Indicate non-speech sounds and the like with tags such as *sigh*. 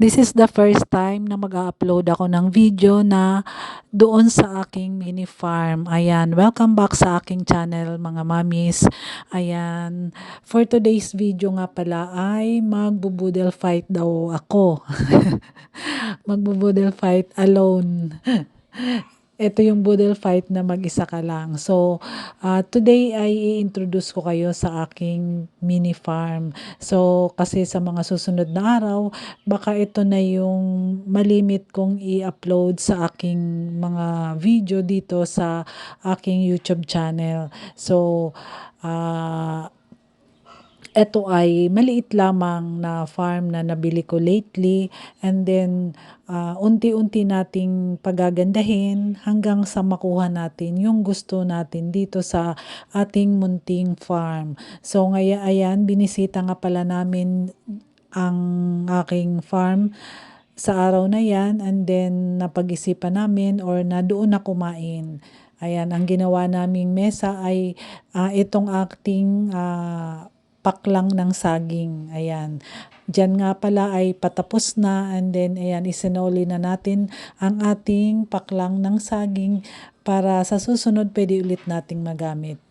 This is the first time na mag-upload ako ng video na doon sa aking mini farm. Ayan, welcome back sa aking channel mga mamis. Ayan, for today's video nga pala ay magbubudel fight daw ako. *laughs* magbubudel fight alone. *laughs* Ito yung budel fight na mag-isa ka lang. So, ah, today ay i-introduce ko kayo sa aking mini farm. So, kasi sa mga susunod na araw, baka ito na yung malimit kong i-upload sa aking mga video dito sa aking YouTube channel. So, ah, ito ay maliit lamang na farm na nabili ko lately and then ah, unti-unti nating pagagandahin hanggang sa makuha natin yung gusto natin dito sa ating munting farm. So ngaya ayan, binisita nga pala namin ang aking farm sa araw na yan and then napag-isipan namin or na doon na kumain. Ayan, ang ginawa naming mesa ay ah, itong ating ah, paklang ng saging. Ayan. Diyan nga pala ay patapos na and then ayan isinoli na natin ang ating paklang ng saging para sa susunod pwede ulit nating magamit.